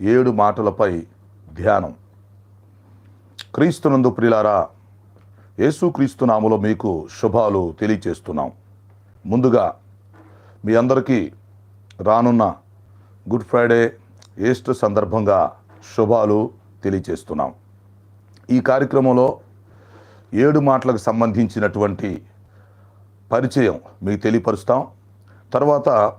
ఏడు మాటలపై ధ్యానం. క్రీస్తునందు ప్రిలారా యేసుక్రీస్తు నామలో మీకు శుభాలు తెలియచేస్తున్నాం. ముందుగా మీ అందరికీ రానున్న గుడ్ ఫ్రైడే ఈస్టర్ సందర్భంగా శుభాలు తెలియచేస్తున్నాం. ఈ కార్యక్రమంలో ఏడు మాటలకు సంబంధించినటువంటి పరిచయం మీకు తెలియపరుస్తాం. తర్వాత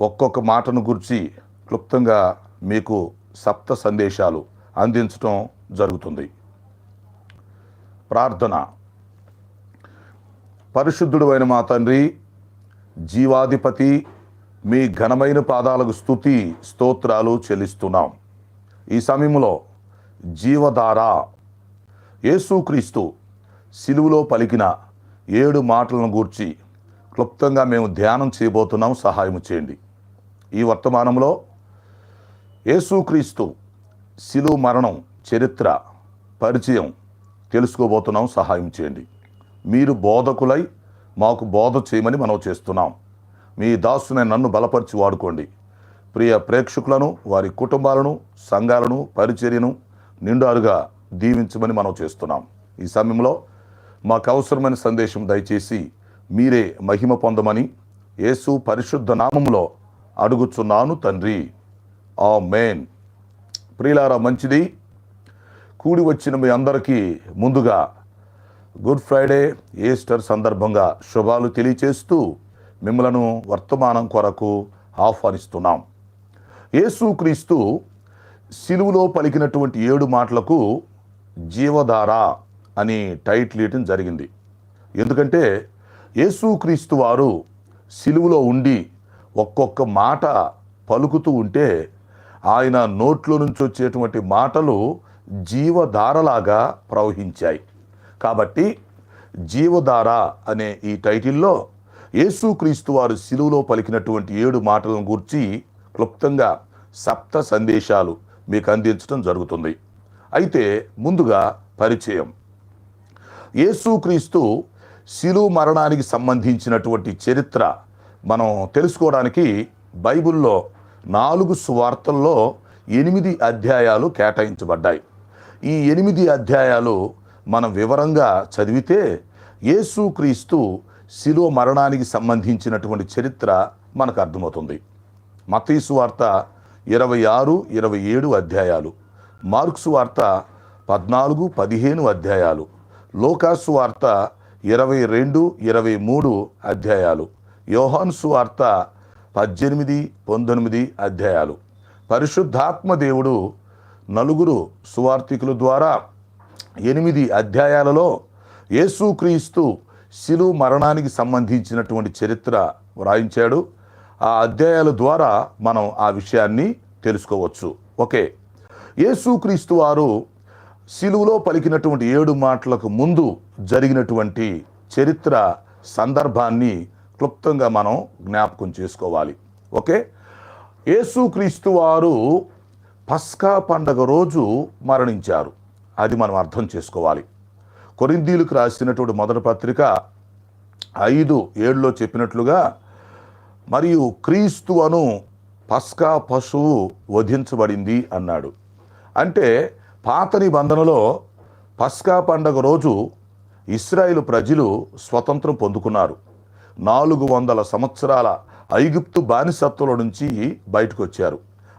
ఒక్కొక్క మాటను గురించి క్లుప్తంగా మీకు సప్త సందేశాలు అందించటం జరుగుతుంది. ప్రార్థన. పరిశుద్ధుడు అయిన మా తండ్రి జీవాధిపతి మీ ఘనమైన పాదాలకు స్థుతి స్తోత్రాలు చెల్లిస్తున్నాం. ఈ సమయంలో జీవధార యేసుక్రీస్తు సిలువులో పలికిన ఏడు మాటలను గూర్చి క్లుప్తంగా మేము ధ్యానం చేయబోతున్నాం. సహాయం చేయండి. ఈ వర్తమానంలో యేసుక్రీస్తు సిలువు మరణం చరిత్ర పరిచయం తెలుసుకోబోతున్నాం. సహాయం చేయండి. మీరు బోధకులై మాకు బోధ చేయమని మనం చేస్తున్నాం. మీ దాసునే నన్ను బలపరిచి వాడుకోండి. ప్రియ ప్రేక్షకులను వారి కుటుంబాలను సంఘాలను పరిచర్యను నిండారుగా దీవించమని మనం చేస్తున్నాం. ఈ సమయంలో మాకు అవసరమైన సందేశం దయచేసి మీరే మహిమ పొందమని యేసు పరిశుద్ధ నామంలో అడుగుచున్నాను తండ్రి. ఆ మేన్ ప్రియులారా మంచిది. కూడి వచ్చిన మీ అందరికీ ముందుగా గుడ్ ఫ్రైడే ఈస్టర్ సందర్భంగా శుభాలు తెలియచేస్తూ మిమ్మలను వర్తమానం కొరకు ఆహ్వానిస్తున్నాం. యేసుక్రీస్తు సిలువులో పలికినటువంటి ఏడు మాటలకు జీవధార అని టైటిల్ ఇవ్వటం జరిగింది. ఎందుకంటే యేసుక్రీస్తు వారు సిలువులో ఉండి ఒక్కొక్క మాట పలుకుతూ ఉంటే ఆయన నోట్లో నుంచి వచ్చేటువంటి మాటలు జీవధారలాగా ప్రవహించాయి. కాబట్టి జీవధార అనే ఈ టైటిల్లో యేసుక్రీస్తు వారు సిలువలో పలికినటువంటి ఏడు మాటలను గురించి క్లుప్తంగా సప్త సందేశాలు మీకు అందించడం జరుగుతుంది. అయితే ముందుగా పరిచయం. యేసుక్రీస్తు శిలువు మరణానికి సంబంధించినటువంటి చరిత్ర మనం తెలుసుకోవడానికి బైబిల్లో నాలుగు సువార్తల్లో ఎనిమిది అధ్యాయాలు కేటాయించబడ్డాయి. ఈ ఎనిమిది అధ్యాయాలు మనం వివరంగా చదివితే యేసుక్రీస్తు శిలో మరణానికి సంబంధించినటువంటి చరిత్ర మనకు అర్థమవుతుంది. మతీసు వార్త ఇరవై ఆరు ఇరవై ఏడు అధ్యాయాలు మార్క్స్ వార్త పద్నాలుగు పదిహేను అధ్యాయాలు లోకాసు వార్త ఇరవై రెండు ఇరవై మూడు అధ్యాయాలు యోహాన్సు వార్త పద్దెనిమిది పంతొమ్మిది అధ్యాయాలు. పరిశుద్ధాత్మ దేవుడు నలుగురు సువార్థికుల ద్వారా ఎనిమిది అధ్యాయాలలో యేసుక్రీస్తు శిలువు మరణానికి సంబంధించినటువంటి చరిత్ర వ్రాయించాడు. ఆ అధ్యాయాల ద్వారా మనం ఆ విషయాన్ని తెలుసుకోవచ్చు. ఓకే. యేసుక్రీస్తు వారు శిలువులో పలికినటువంటి ఏడు మాటలకు ముందు జరిగినటువంటి చరిత్ర సందర్భాన్ని క్లుప్తంగా మనం జ్ఞాపకం చేసుకోవాలి. ఓకే? యేసుక్రీస్తు వారు పస్కా పండగ రోజు మరణించారు. అది మనం అర్థం చేసుకోవాలి. కొరిందీలకు రాసినటువంటి మొదటి పత్రిక ఐదు ఏడులో చెప్పినట్లుగా మరియు క్రీస్తు అను పస్కా పశువు వధించబడింది అన్నాడు. అంటే పాత నిబంధనలో పస్కా పండగ రోజు ఇస్రాయిల్ ప్రజలు స్వతంత్రం పొందుకున్నారు. నాలుగు వందల సంవత్సరాల ఐగుప్తు బానిసత్వంలో నుంచి బయటకు వచ్చారు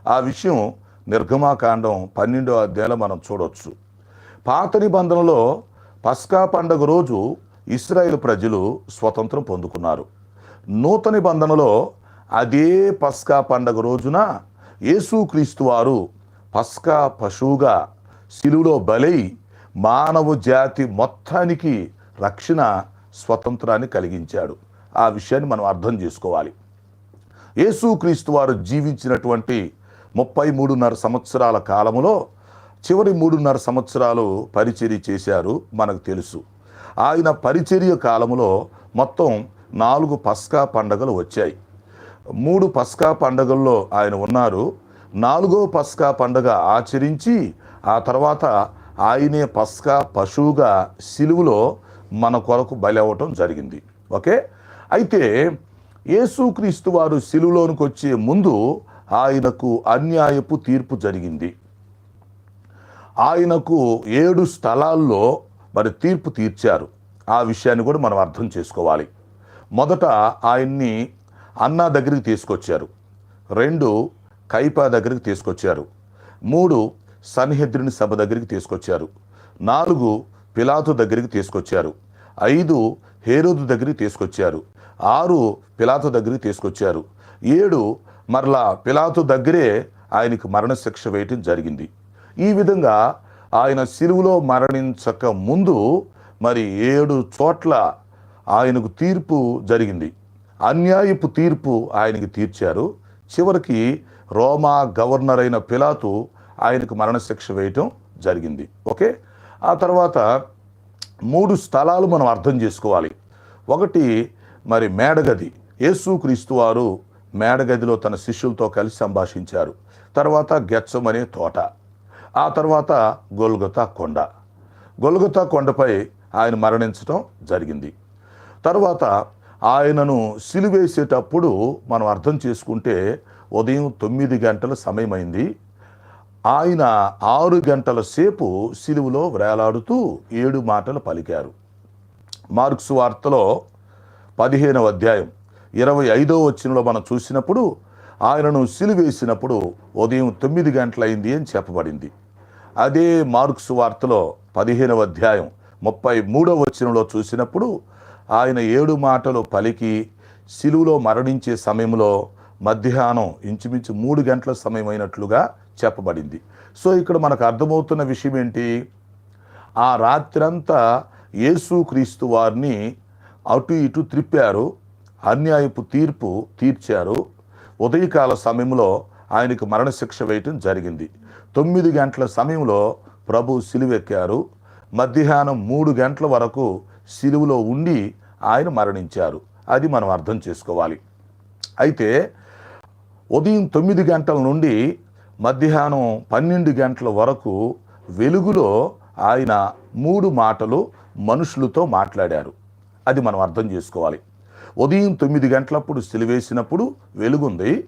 ఆ విషయం నిర్గమాకాండం పన్నెండో అధ్యాయంలో మనం చూడవచ్చు పాత నిబంధనలో పస్కా పండగ రోజు ఇస్రాయేల్ ప్రజలు స్వతంత్రం పొందుకున్నారు. నూతన నిబంధనలో అదే పస్కా పండగ రోజున యేసుక్రీస్తు వారు పస్కా పశువుగా శిలువులో బలై మానవ జాతి మొత్తానికి రక్షణ స్వతంత్రాన్ని కలిగించాడు. ఆ విషయాన్ని మనం అర్థం చేసుకోవాలి. యేసుక్రీస్తు వారు జీవించినటువంటి ముప్పై మూడున్నర సంవత్సరాల కాలములో చివరి మూడున్నర సంవత్సరాలు పరిచర్య చేశారు మనకు తెలుసు. ఆయన పరిచర్య కాలములో మొత్తం నాలుగు పస్కా పండగలు వచ్చాయి. మూడు పస్కా పండగల్లో ఆయన ఉన్నారు. నాలుగో పస్కా పండగ ఆచరించి ఆ తర్వాత ఆయనే పస్కా పశువుగా సిలువులో మన కొరకు బలి అవ్వటం జరిగింది. ఓకే? అయితే యేసుక్రీస్తు వారు సిలువలోనికి వచ్చే ముందు ఆయనకు అన్యాయపు తీర్పు జరిగింది. ఆయనకు ఏడు స్థలాల్లో మరి తీర్పు తీర్చారు. ఆ విషయాన్ని కూడా మనం అర్థం చేసుకోవాలి. మొదట ఆయన్ని అన్నా దగ్గరికి తీసుకొచ్చారు. రెండు కైపా దగ్గరికి తీసుకొచ్చారు. మూడు సన్హెద్రిని సభ దగ్గరికి తీసుకొచ్చారు. నాలుగు పిలాతు దగ్గరికి తీసుకొచ్చారు. ఐదు హేరోదు దగ్గరికి తీసుకొచ్చారు. ఆరు పిలాతు దగ్గరికి తీసుకొచ్చారు. ఏడు మరలా పిలాతు దగ్గరే ఆయనకు మరణశిక్ష వేయటం జరిగింది. ఈ విధంగా ఆయన సిలువులో మరణించక ముందు మరి ఏడు చోట్ల ఆయనకు తీర్పు జరిగింది. అన్యాయపు తీర్పు ఆయనకి తీర్చారు. చివరికి రోమా గవర్నర్ అయిన పిలాతు ఆయనకు మరణశిక్ష వేయటం జరిగింది. ఓకే? ఆ తర్వాత మూడు స్థలాలు మనం అర్థం చేసుకోవాలి. ఒకటి మరి మేడగది. యేసుక్రీస్తు వారు మేడగదిలో తన శిష్యులతో కలిసి సంభాషించారు. తర్వాత గెచ్చం అనే తోట. ఆ తర్వాత గొల్గొతా కొండ. గొల్గొతా కొండపై ఆయన మరణించటం జరిగింది. తర్వాత ఆయనను సిలివేసేటప్పుడు మనం అర్థం చేసుకుంటే ఉదయం తొమ్మిది గంటల సమయమైంది. ఆయన ఆరు గంటల సేపు సిలువలో వేలాడుతూ ఏడు మాటలు పలికారు. మార్క్స్ వార్తలో పదిహేనవ అధ్యాయం ఇరవై ఐదో వచ్చినలో మనం చూసినప్పుడు ఆయనను సిలివేసినప్పుడు ఉదయం తొమ్మిది గంటలైంది అని చెప్పబడింది. అదే మార్క్స్ వార్తలో పదిహేనవ అధ్యాయం ముప్పై మూడవ వచనంలో చూసినప్పుడు ఆయన ఏడు మాటలు పలికి సిలువలో మరణించే సమయంలో మధ్యాహ్నం ఇంచుమించు మూడు గంటల సమయం అయినట్లుగా చెప్పబడింది. సో ఇక్కడ మనకు అర్థమవుతున్న విషయం ఏంటి? ఆ రాత్రంతా యేసుక్రీస్తు వారిని అటు ఇటు త్రిప్పారు. అన్యాయపు తీర్పు తీర్చారు. ఉదయకాల సమయంలో ఆయనకు మరణశిక్ష వేయటం జరిగింది. తొమ్మిది గంటల సమయంలో ప్రభు సిలువెక్కారు. మధ్యాహ్నం మూడు గంటల వరకు సిలువలో ఉండి ఆయన మరణించారు. అది మనం అర్థం చేసుకోవాలి. అయితే ఉదయం తొమ్మిది గంటల నుండి మధ్యాహ్నం పన్నెండు గంటల వరకు వెలుగులో ఆయన మూడు మాటలు మనుషులతో మాట్లాడారు. అది మనం అర్థం చేసుకోవాలి. ఉదయం తొమ్మిది గంటలప్పుడు సిలివేసినప్పుడు వెలుగుంది.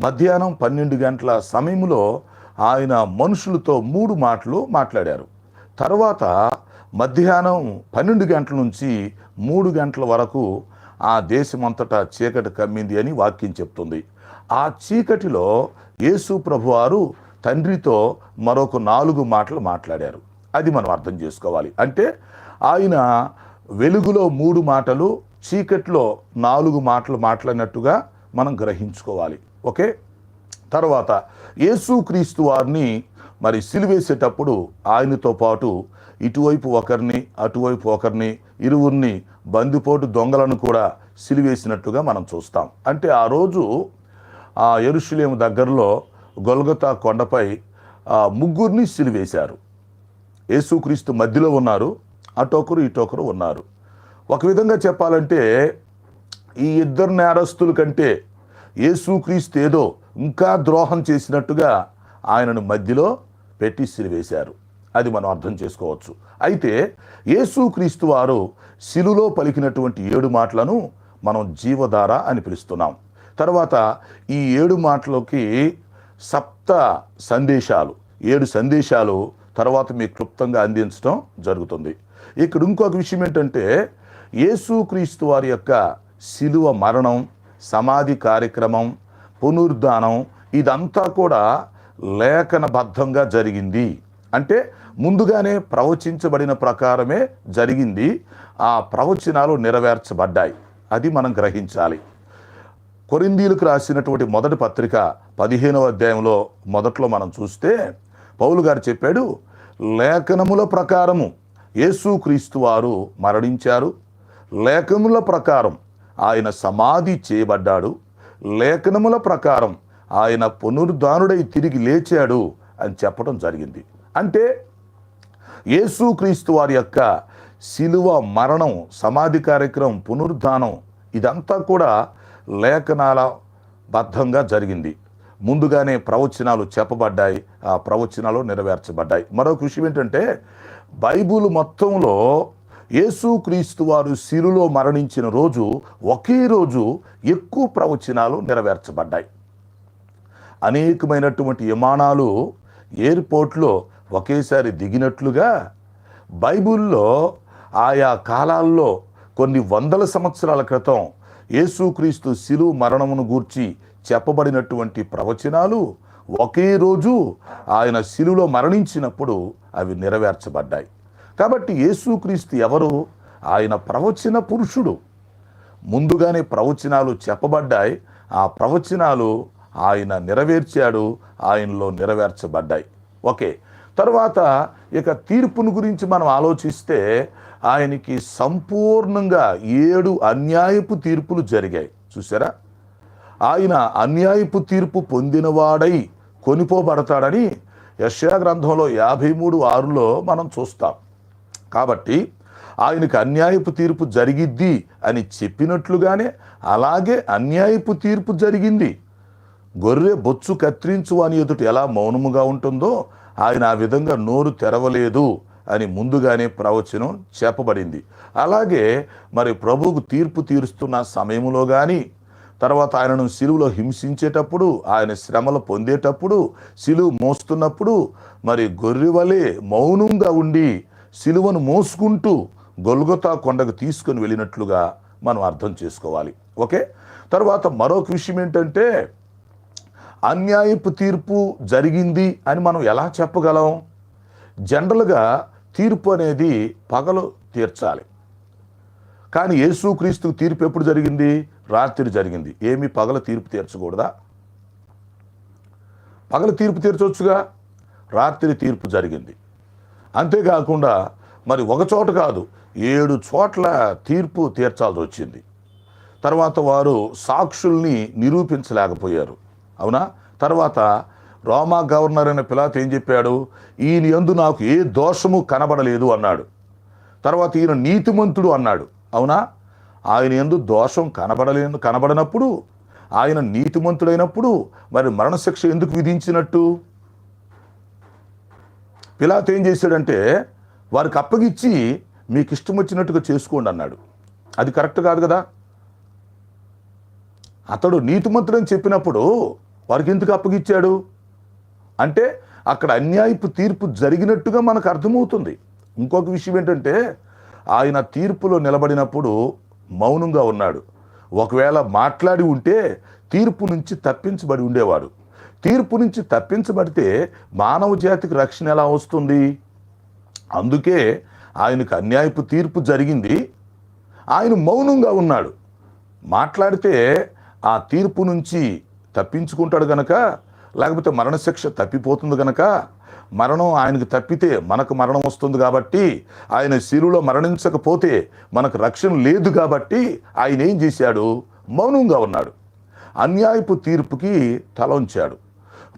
మధ్యాహ్నం పన్నెండు గంటల సమయంలో ఆయన మనుషులతో మూడు మాటలు మాట్లాడారు. తర్వాత మధ్యాహ్నం పన్నెండు గంటల నుంచి మూడు గంటల వరకు ఆ దేశమంతటా చీకటి కమ్మింది అని వాక్యం చెప్తుంది. ఆ చీకటిలో యేసు ప్రభువారు తండ్రితో మరొక నాలుగు మాటలు మాట్లాడారు. అది మనం అర్థం చేసుకోవాలి. అంటే ఆయన వెలుగులో మూడు మాటలు చీకట్లో నాలుగు మాటలు మాట్లాడినట్టుగా మనం గ్రహించుకోవాలి. ఓకే? తర్వాత యేసుక్రీస్తు వారిని మరి సిలివేసేటప్పుడు ఆయనతో పాటు ఇటువైపు ఒకరిని అటువైపు ఒకరిని ఇరువురిని బందిపోటు దొంగలను కూడా సిలివేసినట్టుగా మనం చూస్తాం. అంటే ఆ రోజు ఆ ఎరుషులేము దగ్గరలో గొల్గతా కొండపై ముగ్గురిని సిలివేశారు. యేసుక్రీస్తు మధ్యలో ఉన్నారు. అటొకరు ఇటొకరు ఉన్నారు. ఒక విధంగా చెప్పాలంటే ఈ ఇద్దరు నేరస్తుల కంటే యేసుక్రీస్తు ఏదో ఇంకా ద్రోహం చేసినట్టుగా ఆయనను మధ్యలో పెట్టి సిరివేశారు. అది మనం అర్థం చేసుకోవచ్చు. అయితే యేసుక్రీస్తు వారు శిలులో పలికినటువంటి ఏడు మాటలను మనం జీవధార అని పిలుస్తున్నాం. తర్వాత ఈ ఏడు మాటలకి సప్త సందేశాలు ఏడు సందేశాలు తర్వాత మీకు క్లుప్తంగా అందించడం జరుగుతుంది. ఇక్కడ ఇంకొక విషయం ఏంటంటే యేసుక్రీస్తు వారి యొక్క శిలువ మరణం సమాధి కార్యక్రమం పునరుద్ధానం ఇదంతా కూడా లేఖనబద్ధంగా జరిగింది. అంటే ముందుగానే ప్రవచించబడిన ప్రకారమే జరిగింది. ఆ ప్రవచనాలు నెరవేర్చబడ్డాయి. అది మనం గ్రహించాలి. కొరిందీలకు రాసినటువంటి మొదటి పత్రిక పదిహేనవ అధ్యాయంలో మొదట్లో మనం చూస్తే పౌలు గారు చెప్పాడు లేఖనముల ప్రకారము యేసుక్రీస్తు వారు మరణించారు. లేఖనుల ప్రకారం ఆయన సమాధి చేయబడ్డాడు. లేఖనముల ప్రకారం ఆయన పునరుద్ధానుడై తిరిగి లేచాడు అని చెప్పడం జరిగింది. అంటే యేసుక్రీస్తు వారి యొక్క శిలువ మరణం సమాధి కార్యక్రమం పునరుద్ధానం ఇదంతా కూడా లేఖనాల బద్ధంగా జరిగింది. ముందుగానే ప్రవచనాలు చెప్పబడ్డాయి. ఆ ప్రవచనాలు నెరవేర్చబడ్డాయి. మరొక విషయం ఏంటంటే బైబుల్ మొత్తంలో యేసుక్రీస్తు వారు శిలులో మరణించిన రోజు ఒకే రోజు ఎక్కువ ప్రవచనాలు నెరవేర్చబడ్డాయి. అనేకమైనటువంటి విమానాలు ఎయిర్పోర్ట్లో ఒకేసారి దిగినట్లుగా బైబిల్లో ఆయా కాలాల్లో కొన్ని వందల సంవత్సరాల క్రితం యేసుక్రీస్తు శిలు మరణమును గూర్చి చెప్పబడినటువంటి ప్రవచనాలు ఒకే రోజు ఆయన శిలులో మరణించినప్పుడు అవి నెరవేర్చబడ్డాయి. కాబట్టి యేసుక్రీస్తు ఎవరు? ఆయన ప్రవచన పురుషుడు. ముందుగానే ప్రవచనాలు చెప్పబడ్డాయి. ఆ ప్రవచనాలు ఆయన నెరవేర్చాడు ఆయనలో నెరవేర్చబడ్డాయి. ఓకే. తర్వాత ఇక తీర్పును గురించి మనం ఆలోచిస్తే ఆయనకి సంపూర్ణంగా ఏడు అన్యాయపు తీర్పులు జరిగాయి. చూసారా ఆయన అన్యాయపు తీర్పు పొందినవాడై కొనిపోబడతాడని యష్యా గ్రంథంలో యాభై మూడు ఆరులో మనం చూస్తాం. కాబట్టి ఆయనకు అన్యాయపు తీర్పు జరిగిద్ది అని చెప్పినట్లుగానే అలాగే అన్యాయపు తీర్పు జరిగింది. గొర్రె బొచ్చు కత్తిరించు అని ఎదుట ఎలా మౌనముగా ఉంటుందో ఆయన ఆ విధంగా నోరు తెరవలేదు అని ముందుగానే ప్రవచనం చెప్పబడింది. అలాగే మరి ప్రభువుకు తీర్పు తీరుస్తున్న సమయంలో కానీ తర్వాత ఆయనను సిలువలో హింసించేటప్పుడు ఆయన శ్రమలు పొందేటప్పుడు సిలువు మోస్తున్నప్పుడు మరి గొర్రెవలే మౌనంగా ఉండి సిలువను మోసుకుంటూ గొల్గొతా కొండకు తీసుకొని వెళ్ళినట్లుగా మనం అర్థం చేసుకోవాలి. ఓకే? తర్వాత మరొక విషయం ఏంటంటే అన్యాయపు తీర్పు జరిగింది అని మనం ఎలా చెప్పగలం? జనరల్గా తీర్పు అనేది పగలు తీర్చాలి. కానీ యేసుక్రీస్తు తీర్పు ఎప్పుడు జరిగింది? రాత్రి జరిగింది. ఏమి పగల తీర్పు తీర్చకూడదా? పగల తీర్పు తీర్చవచ్చుగా రాత్రి తీర్పు జరిగింది. అంతేకాకుండా మరి ఒక చోట కాదు ఏడు చోట్ల తీర్పు తీర్చాల్సి వచ్చింది. తర్వాత వారు సాక్షుల్ని నిరూపించలేకపోయారు. అవునా? తర్వాత రోమా గవర్నర్ అయిన పిలాత్ ఏం చెప్పాడు? ఈయన యందు నాకు ఏ దోషము కనబడలేదు అన్నాడు. తర్వాత ఈయన నీతిమంతుడు అన్నాడు. అవునా? ఆయన ఎందు దోషం కనబడలేను కనబడనప్పుడు ఆయన నీతిమంతుడైనప్పుడు మరి మరణశిక్ష ఎందుకు విధించినట్టు? పిలాత్ ఏం చేశాడంటే వారికి అప్పగిచ్చి మీకు ఇష్టం వచ్చినట్టుగా చేసుకోండి అన్నాడు. అది కరెక్ట్ కాదు కదా? అతడు నీతిమంతుడని చెప్పినప్పుడు వారికి ఎందుకు అప్పగిచ్చాడు? అంటే అక్కడ అన్యాయపు తీర్పు జరిగినట్టుగా మనకు అర్థమవుతుంది. ఇంకొక విషయం ఏంటంటే ఆయన తీర్పులో నిలబడినప్పుడు మౌనంగా ఉన్నాడు. ఒకవేళ మాట్లాడి ఉంటే తీర్పు నుంచి తప్పించబడి ఉండేవాడు. తీర్పు నుంచి తప్పించబడితే మానవ జాతికి రక్షణ ఎలా వస్తుంది? అందుకే ఆయనకు అన్యాయపు తీర్పు జరిగింది. ఆయన మౌనంగా ఉన్నాడు. మాట్లాడితే ఆ తీర్పు నుంచి తప్పించుకుంటాడు గనక లేకపోతే మరణశిక్ష తప్పిపోతుంది గనక మరణం ఆయనకు తప్పితే మనకు మరణం వస్తుంది కాబట్టి ఆయన శిలులో మరణించకపోతే మనకు రక్షణ లేదు కాబట్టి ఆయన ఏం చేశాడు? మౌనంగా ఉన్నాడు. అన్యాయపు తీర్పుకి తల ఉంచాడు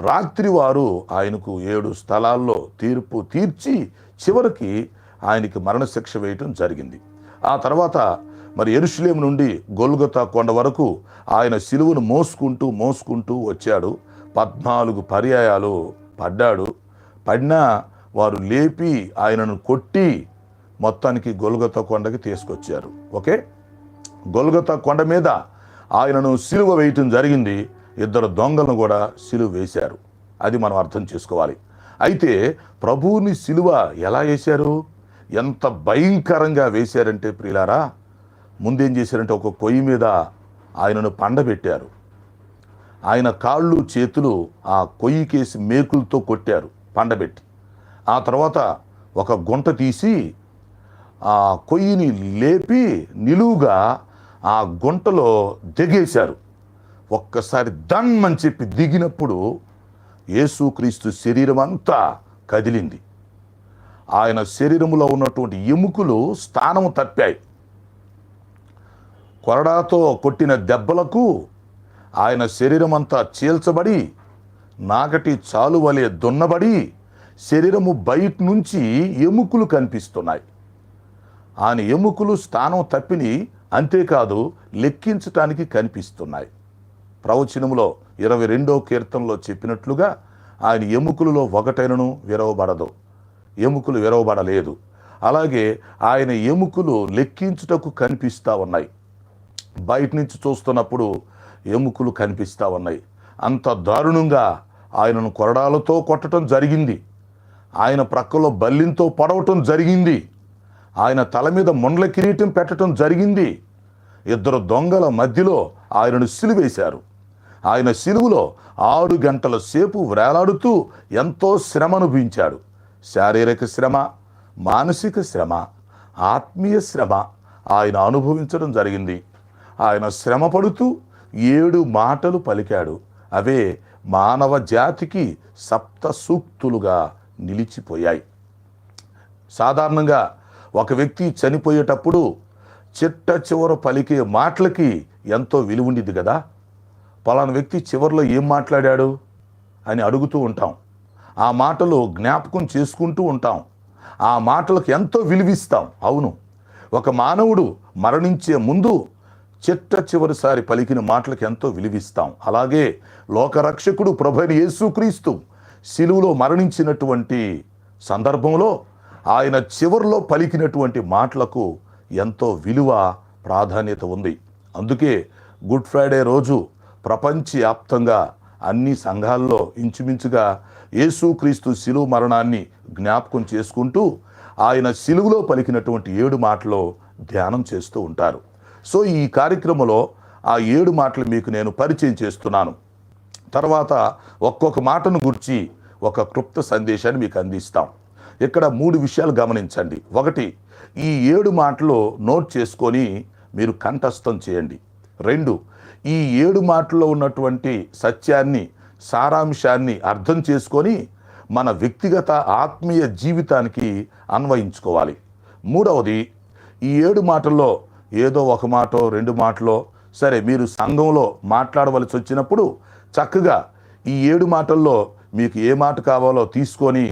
రాత్రి వారు ఆయనకు ఏడు స్థలాల్లో తీర్పు తీర్చి చివరికి ఆయనకి మరణశిక్ష వేయటం జరిగింది. ఆ తర్వాత మరి ఎరుషులేం నుండి గొల్గొతా కొండ వరకు ఆయన సిలువను మోసుకుంటూ మోసుకుంటూ వచ్చాడు. పద్నాలుగు పర్యాయాలు పడ్డాడు. పడినా వారు లేపి ఆయనను కొట్టి మొత్తానికి గొల్గొతా కొండకి తీసుకొచ్చారు. ఓకే? గొల్గొతా కొండ మీద ఆయనను సిలువ వేయటం జరిగింది. ఇద్దరు దొంగలను కూడా సిలువ వేశారు. అది మనం అర్థం చేసుకోవాలి. అయితే ప్రభువుని సిలువ ఎలా వేశారు? ఎంత భయంకరంగా వేశారంటే ప్రియులారా ముందేం చేశారంటే ఒక పొయ్యి మీద ఆయనను పండబెట్టారు. ఆయన కాళ్ళు చేతులు ఆ కొయ్యికేసి మేకులతో కొట్టారు. పండబెట్టి. ఆ తర్వాత ఒక గుంట తీసి ఆ కొయ్యిని లేపి నిలువుగా ఆ గుంటలో దిగేశారు. ఒక్కసారి దన్మని చెప్పి దిగినప్పుడు యేసుక్రీస్తు శరీరం అంతా కదిలింది. ఆయన శరీరములో ఉన్నటువంటి ఎముకలు స్థానము తప్పాయి. కొరడాతో కొట్టిన దెబ్బలకు ఆయన శరీరం అంతా చీల్చబడి నాగటి చాలు వలె దున్నబడి శరీరము బయట నుంచి ఎముకలు కనిపిస్తున్నాయి. ఆయన ఎముకలు స్థానం తప్పిని అంతేకాదు లెక్కించటానికి కనిపిస్తున్నాయి. ప్రవచనములో ఇరవై రెండో కీర్తనలో చెప్పినట్లుగా ఆయన ఎముకలలో ఒకటైనను విరవబడదు. ఎముకలు విరవబడలేదు. అలాగే ఆయన ఎముకలు లెక్కించుటకు కనిపిస్తూ ఉన్నాయి. బయట నుంచి చూస్తున్నప్పుడు ఎముకలు కనిపిస్తూ ఉన్నాయి. అంత దారుణంగా ఆయనను కొరడాలతో కొట్టడం జరిగింది. ఆయన ప్రక్కలో బల్లింతో పొడవటం జరిగింది. ఆయన తల మీద ముండ్ల కిరీటం పెట్టడం జరిగింది. ఇద్దరు దొంగల మధ్యలో ఆయనను సిలువేశారు. ఆయన సిలువులో ఆరు గంటల సేపు వేలాడుతూ ఎంతో శ్రమ అనుభవించాడు. శారీరక శ్రమ మానసిక శ్రమ ఆత్మీయ శ్రమ ఆయన అనుభవించడం జరిగింది. ఆయన శ్రమ పడుతూ ఏడు మాటలు పలికాడు. అవే మానవ జాతికి సప్త సూక్తులుగా నిలిచిపోయాయి. సాధారణంగా ఒక వ్యక్తి చనిపోయేటప్పుడు చిట్ట చివర పలికే మాటలకి ఎంతో విలువ కదా. పలానా వ్యక్తి చివరిలో ఏం మాట్లాడాడు అని అడుగుతూ ఉంటాం. ఆ మాటలు జ్ఞాపకం చేసుకుంటూ ఉంటాం. ఆ మాటలకు ఎంతో విలువిస్తాం. అవును ఒక మానవుడు మరణించే ముందు చిట్ట చివరిసారి పలికిన మాటలకు ఎంతో విలువిస్తాం. అలాగే లోకరక్షకుడు ప్రభుని యేసుక్రీస్తు శిలువులో మరణించినటువంటి సందర్భంలో ఆయన చివరిలో పలికినటువంటి మాటలకు ఎంతో విలువ ప్రాధాన్యత ఉంది. అందుకే గుడ్ ఫ్రైడే రోజు ప్రపంచవ్యాప్తంగా అన్ని సంఘాల్లో ఇంచుమించుగా యేసుక్రీస్తు శిలువు మరణాన్ని జ్ఞాపకం చేసుకుంటూ ఆయన శిలువులో పలికినటువంటి ఏడు మాటలు ధ్యానం చేస్తూ ఉంటారు. సో ఈ కార్యక్రమంలో ఆ ఏడు మాటలు మీకు నేను పరిచయం చేస్తున్నాను. తర్వాత ఒక్కొక్క మాటను గురించి ఒక క్లుప్త సందేశాన్ని మీకు అందిస్తాం. ఇక్కడ మూడు విషయాలు గమనించండి. ఒకటి ఈ ఏడు మాటలు నోట్ చేసుకొని మీరు కంఠస్థం చేయండి. రెండు ఈ ఏడు మాటల్లో ఉన్నటువంటి సత్యాన్ని సారాంశాన్ని అర్థం చేసుకొని మన వ్యక్తిగత ఆత్మీయ జీవితానికి అన్వయించుకోవాలి. మూడవది ఈ ఏడు మాటల్లో ఏదో ఒక మాటో రెండు మాటలో సరే మీరు సంఘంలో మాట్లాడవలసి వచ్చినప్పుడు చక్కగా ఈ ఏడు మాటల్లో మీకు ఏ మాట కావాలో తీసుకొని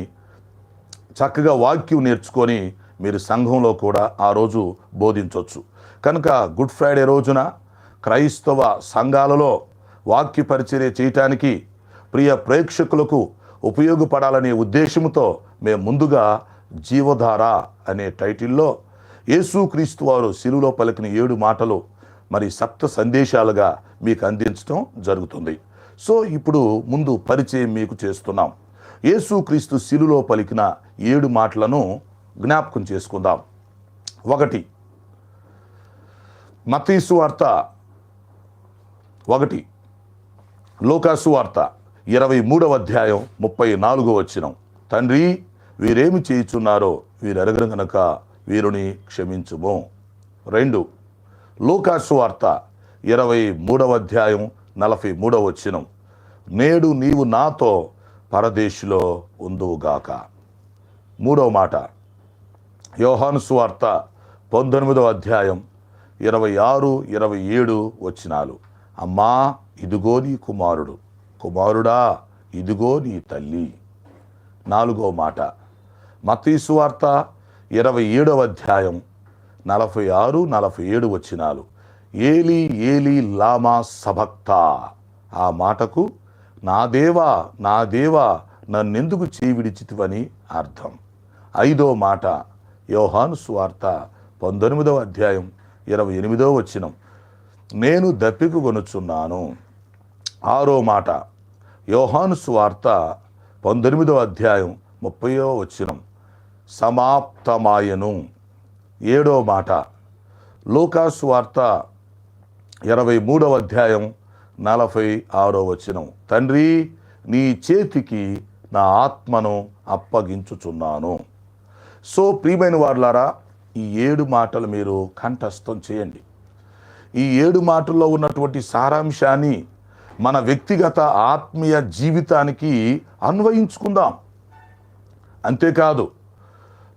చక్కగా వాక్యం నేర్చుకొని మీరు సంఘంలో కూడా ఆ రోజు బోధించవచ్చు కనుక గుడ్ ఫ్రైడే రోజున క్రైస్తవ సంఘాలలో వాక్య పరిచర్య చేయటానికి ప్రియ ప్రేక్షకులకు ఉపయోగపడాలనే ఉద్దేశంతో మేము ముందుగా జీవధార అనే టైటిల్లో యేసుక్రీస్తు వారు శిలువలో పలికిన ఏడు మాటలు మరి సప్త సందేశాలుగా మీకు అందించడం జరుగుతుంది. సో ఇప్పుడు ముందు పరిచయం మీకు చేస్తున్నాం. యేసుక్రీస్తు శిలులో పలికిన ఏడు మాటలను జ్ఞాపకం చేసుకుందాం. ఒకటి మతీసు వార్త ఒకటి లోకాసు వార్త ఇరవై మూడవ అధ్యాయం ముప్పై నాలుగో వచ్చినం తండ్రి వీరేమి చేయుచున్నారో వీరు వీరెరగరు కనుక వీరుని క్షమించుము. రెండు లూకాసు వార్త ఇరవై మూడవ అధ్యాయం నలభై మూడవ వచ్చినం నేడు నీవు నాతో పరదేశిలో ఉందువుగాక. మూడవ మాట యోహాను సువార్త పంతొమ్మిదవ అధ్యాయం ఇరవై ఆరు ఇరవై ఏడు వచ్చినాలు అమ్మా ఇదిగో నీ కుమారుడు. కుమారుడా ఇదిగో నీ తల్లి. నాలుగో మాట మతీసు వార్త ఇరవై ఏడవ అధ్యాయం నలభై ఆరు నలభై ఏడు వచ్చినాలు ఏలి ఏలి లామా సభక్తా. ఆ మాటకు నా దేవా నా దేవా నన్నెందుకు చీవిడిచితివని అర్థం. ఐదో మాట యోహాను సువార్త పంతొమ్మిదవ అధ్యాయం ఇరవై ఎనిమిదవ వచ్చినం నేను దప్పికు కొనుచున్నాను. ఆరో మాట యోహాను సువార్త పంతొమ్మిదవ అధ్యాయం ముప్పయో వచ్చినం సమాప్తమాయను. ఏడో మాట. లూకాసు వార్త ఇరవై మూడవ అధ్యాయం నలభై ఆరో వచనం. తండ్రి నీ చేతికి నా ఆత్మను అప్పగించుచున్నాను. సో ప్రియమైన వారులారా ఈ ఏడు మాటలు మీరు కంఠస్థం చేయండి. ఈ ఏడు మాటల్లో ఉన్నటువంటి సారాంశాన్ని మన వ్యక్తిగత ఆత్మీయ జీవితానికి అన్వయించుకుందాం. అంతేకాదు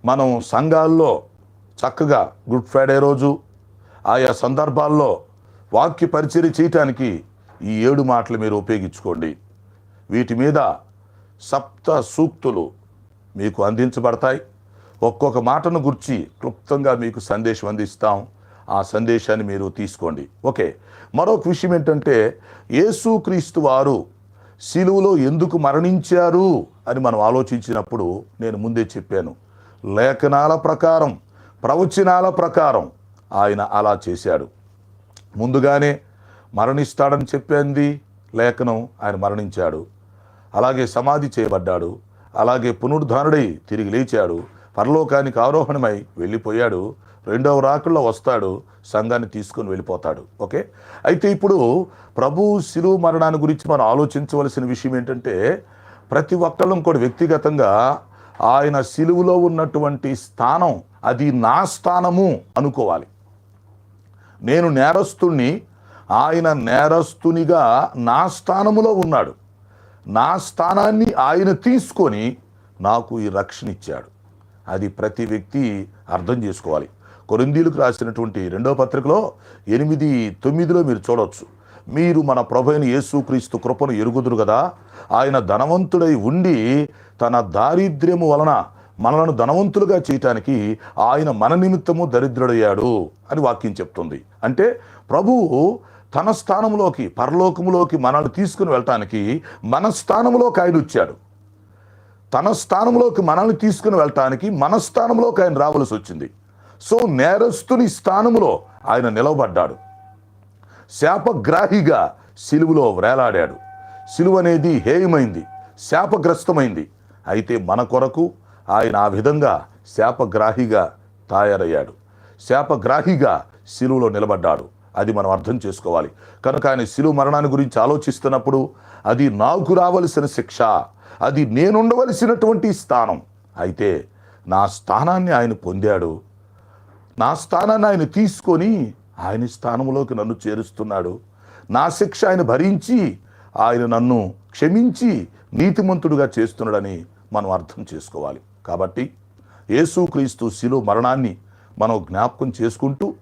మనం సంఘాల్లో చక్కగా గుడ్ ఫ్రైడే రోజు ఆయా సందర్భాల్లో వాక్య పరిచయం చేయటానికి ఈ ఏడు మాటలు మీరు ఉపయోగించుకోండి. వీటి మీద సప్త సూక్తులు మీకు అందించబడతాయి. ఒక్కొక్క మాటను గుర్చి క్లుప్తంగా మీకు సందేశం అందిస్తాం. ఆ సందేశాన్ని మీరు తీసుకోండి. ఓకే. మరొక విషయం ఏంటంటే యేసుక్రీస్తు వారు శిలువలో ఎందుకు మరణించారు అని మనం ఆలోచించినప్పుడు నేను ముందే చెప్పాను. లేఖనాల ప్రకారం ప్రవచనాల ప్రకారం ఆయన అలా చేశాడు. ముందుగానే మరణిస్తాడని చెప్పింది? లేఖనం ఆయన మరణించాడు. అలాగే సమాధి చేయబడ్డాడు. అలాగే పునరుద్ధానుడై తిరిగి లేచాడు. పరలోకానికి ఆరోహణమై వెళ్ళిపోయాడు. రెండవ రాకుల్లో వస్తాడు. సంఘాన్ని తీసుకొని వెళ్ళిపోతాడు. ఓకే? అయితే ఇప్పుడు ప్రభు శిలువ మరణాన్ని గురించి మనం ఆలోచించవలసిన విషయం ఏంటంటే ప్రతి ఒక్కళ్ళం కూడా వ్యక్తిగతంగా ఆయన శిలువలో ఉన్నటువంటి స్థానం అది నా స్థానము అనుకోవాలి. నేను నేరస్తుణ్ణి ఆయన నేరస్తునిగా నా స్థానములో ఉన్నాడు. నా స్థానాన్ని ఆయన తీసుకొని నాకు ఈ రక్షణ ఇచ్చాడు. అది ప్రతి వ్యక్తి అర్థం చేసుకోవాలి. కొరిందీలకు రాసినటువంటి రెండో పత్రికలో ఎనిమిది తొమ్మిదిలో మీరు చూడవచ్చు మీరు మన ప్రభైన యేసుక్రీస్తు కృపను ఎరుగుదురు కదా ఆయన ధనవంతుడై ఉండి తన దారిద్ర్యము వలన మనలను ధనవంతులుగా చేయటానికి ఆయన మన నిమిత్తము దరిద్రుడయ్యాడు అని వాక్యం చెప్తుంది. అంటే ప్రభువు తన స్థానంలోకి పరలోకములోకి మనల్ని తీసుకుని వెళ్ళటానికి మన స్థానంలోకి ఆయన వచ్చాడు. తన స్థానంలోకి మనల్ని తీసుకుని వెళ్ళటానికి మన స్థానంలోకి ఆయన రావలసి వచ్చింది. సో నేరస్తుని స్థానములో ఆయన నిలవబడ్డాడు. శాపగ్రాహిగా సిలువలో వేలాడాడు. సిలువ అనేది హేయమైంది శాపగ్రస్తమైంది. అయితే మన కొరకు ఆయన ఆ విధంగా శాపగ్రాహిగా తయారయ్యాడు. శాపగ్రాహిగా శిలువులో నిలబడ్డాడు. అది మనం అర్థం చేసుకోవాలి. కనుక ఆయన శిలువు మరణాన్ని గురించి ఆలోచిస్తున్నప్పుడు అది నాకు రావలసిన శిక్ష అది నేనుండవలసినటువంటి స్థానం. అయితే నా స్థానాన్ని ఆయన పొందాడు. నా స్థానాన్ని ఆయన తీసుకొని ఆయన స్థానంలోకి నన్ను చేరుస్తున్నాడు. నా శిక్ష ఆయన భరించి ఆయన నన్ను క్షమించి నీతిమంతుడుగా చేస్తున్నాడని మనం అర్థం చేసుకోవాలి. కాబట్టి యేసుక్రీస్తు శిలువ మరణాన్ని మనం జ్ఞాపకం చేసుకుంటూ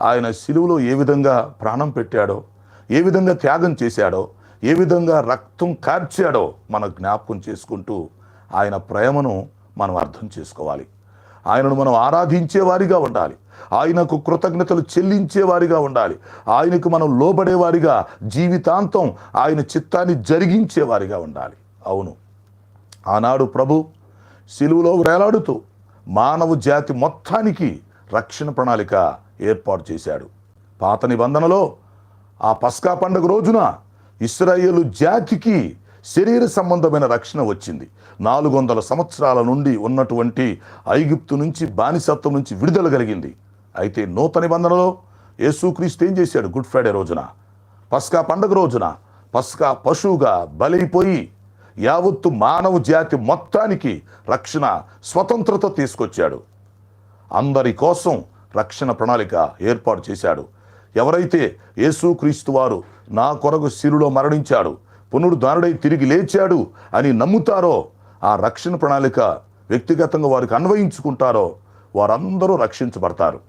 ఆయన శిలువలో ఏ విధంగా ప్రాణం పెట్టాడో ఏ విధంగా త్యాగం చేశాడో ఏ విధంగా రక్తం కార్చాడో మనం జ్ఞాపకం చేసుకుంటూ ఆయన ప్రేమను మనం అర్థం చేసుకోవాలి. ఆయనను మనం ఆరాధించేవారిగా ఉండాలి. ఆయనకు కృతజ్ఞతలు చెల్లించేవారిగా ఉండాలి. ఆయనకు మనం లోబడేవారిగా జీవితాంతం ఆయన చిత్తాన్ని జరిగించేవారిగా ఉండాలి. అవును. ఆనాడు ప్రభు సిలువలో వేలాడుతూ మానవ జాతి మొత్తానికి రక్షణ ప్రణాళిక ఏర్పాటు చేశాడు. పాత నిబంధనలో ఆ పస్కా పండుగ రోజున ఇస్రాయేలు జాతికి శరీర సంబంధమైన రక్షణ వచ్చింది. నాలుగు వందల సంవత్సరాల నుండి ఉన్నటువంటి ఐగుప్తు నుంచి బానిసత్వం నుంచి విడుదల కలిగింది. అయితే నూతన నిబంధనలో యేసుక్రీస్తు ఏం చేశాడు గుడ్ ఫ్రైడే రోజున? పస్కా పండుగ రోజున పస్కా పశువుగా బలైపోయి యావత్తు మానవ జాతి మొత్తానికి రక్షణ స్వతంత్రత తీసుకొచ్చాడు. అందరి కోసం రక్షణ ప్రణాళిక ఏర్పాటు చేశాడు. ఎవరైతే యేసుక్రీస్తు వారు నా కొరకు శిలులో మరణించాడు పునరుద్ధారుడై తిరిగి లేచాడు అని నమ్ముతారో ఆ రక్షణ ప్రణాళిక వ్యక్తిగతంగా వారికి అన్వయించుకుంటారో వారందరూ రక్షించబడతారు.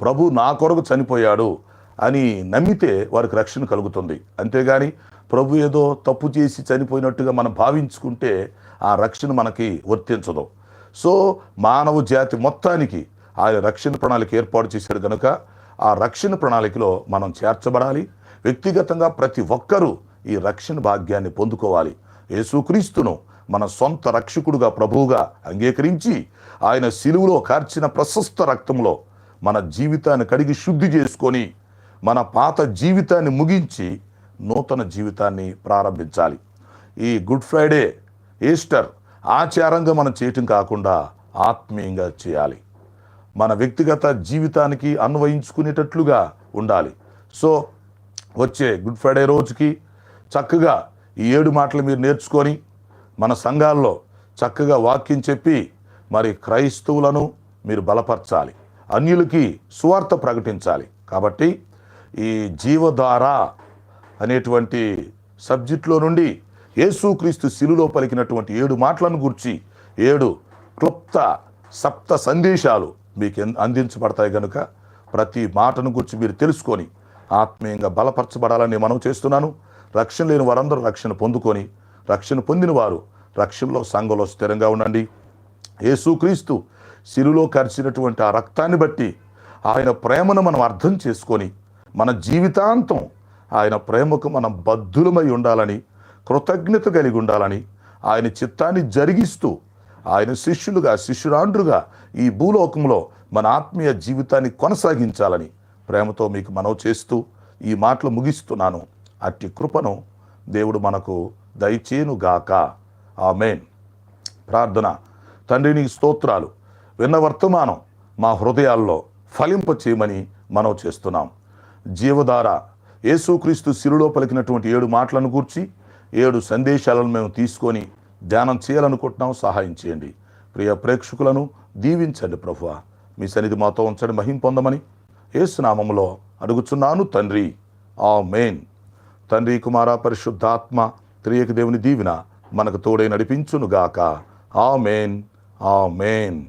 ప్రభు నా కొరకు చనిపోయాడు అని నమ్మితే వారికి రక్షణ కలుగుతుంది. అంతేగాని ప్రభు ఏదో తప్పు చేసి చనిపోయినట్టుగా మనం భావించుకుంటే ఆ రక్షణ మనకి వర్తించదు. సో మానవ జాతి మొత్తానికి ఆయన రక్షణ ప్రణాళిక ఏర్పాటు చేశాడు కనుక ఆ రక్షణ ప్రణాళికలో మనం చేర్చబడాలి. వ్యక్తిగతంగా ప్రతి ఒక్కరూ ఈ రక్షణ భాగ్యాన్ని పొందుకోవాలి. యేసుక్రీస్తును మన సొంత రక్షకుడుగా ప్రభువుగా అంగీకరించి ఆయన శిలువులో కార్చిన ప్రశస్త రక్తంలో మన జీవితాన్ని కడిగి శుద్ధి చేసుకొని మన పాత జీవితాన్ని ముగించి నూతన జీవితాన్ని ప్రారంభించాలి. ఈ గుడ్ ఫ్రైడే ఈస్టర్ ఆచారంగా మనం చేయటం కాకుండా ఆత్మీయంగా చేయాలి. మన వ్యక్తిగత జీవితానికి అన్వయించుకునేటట్లుగా ఉండాలి. సో వచ్చే గుడ్ ఫ్రైడే రోజుకి చక్కగా ఈ ఏడు మాటలు మీరు నేర్చుకొని మన సంఘాల్లో చక్కగా వాక్యం చెప్పి మరి క్రైస్తవులను మీరు బలపరచాలి. అన్యులకి సువార్త ప్రకటించాలి. కాబట్టి ఈ జీవధార అనేటువంటి సబ్జెక్టులో నుండి యేసుక్రీస్తు శిలులో పలికినటువంటి ఏడు మాటలను గురించి ఏడు క్లుప్త సప్త సందేశాలు మీకు అందించబడతాయి కనుక ప్రతి మాటను గురించి మీరు తెలుసుకొని ఆత్మీయంగా బలపరచబడాలని మనం చేస్తున్నాను. రక్షణ లేని వారందరూ రక్షణ పొందుకొని రక్షణ పొందిన వారు రక్షణలో సంఘంలో స్థిరంగా ఉండండి. యేసుక్రీస్తు శిలులో కరిచినటువంటి ఆ రక్తాన్ని బట్టి ఆయన ప్రేమను మనం అర్థం చేసుకొని మన జీవితాంతం ఆయన ప్రేమకు మనం బద్ధులమై ఉండాలని కృతజ్ఞత కలిగి ఉండాలని ఆయన చిత్తాన్ని జరిగిస్తూ ఆయన శిష్యులుగా శిష్యురాండ్రుగా ఈ భూలోకంలో మన ఆత్మీయ జీవితాన్ని కొనసాగించాలని ప్రేమతో మీకు మనవి చేస్తూ ఈ మాటలు ముగిస్తున్నాను. అట్టి కృపను దేవుడు మనకు దయచేనుగాక. ఆమెన్. ప్రార్థన. తండ్రి నీకు స్తోత్రాలు. విన్న వర్తమానం మా హృదయాల్లో ఫలింప చేయమని మనం చేస్తున్నాం. జీవధార యేసుక్రీస్తు సిరులో పలికినటువంటి ఏడు మాటలను గూర్చి ఏడు సందేశాలను మేము తీసుకొని ధ్యానం చేయాలనుకుంటున్నాం సహాయం చేయండి. ప్రియ ప్రేక్షకులను దీవించండి ప్రభువ. మీ సన్నిధి మాతో ఉంచండి మహిం పొందమని ఏసునామములో అడుగుచున్నాను తండ్రి. ఆ మెయిన్ తండ్రి కుమార పరిశుద్ధాత్మ త్రియక దేవుని దీవిన మనకు తోడై నడిపించునుగాక. ఆ మెయిన్ ఆ మెయిన్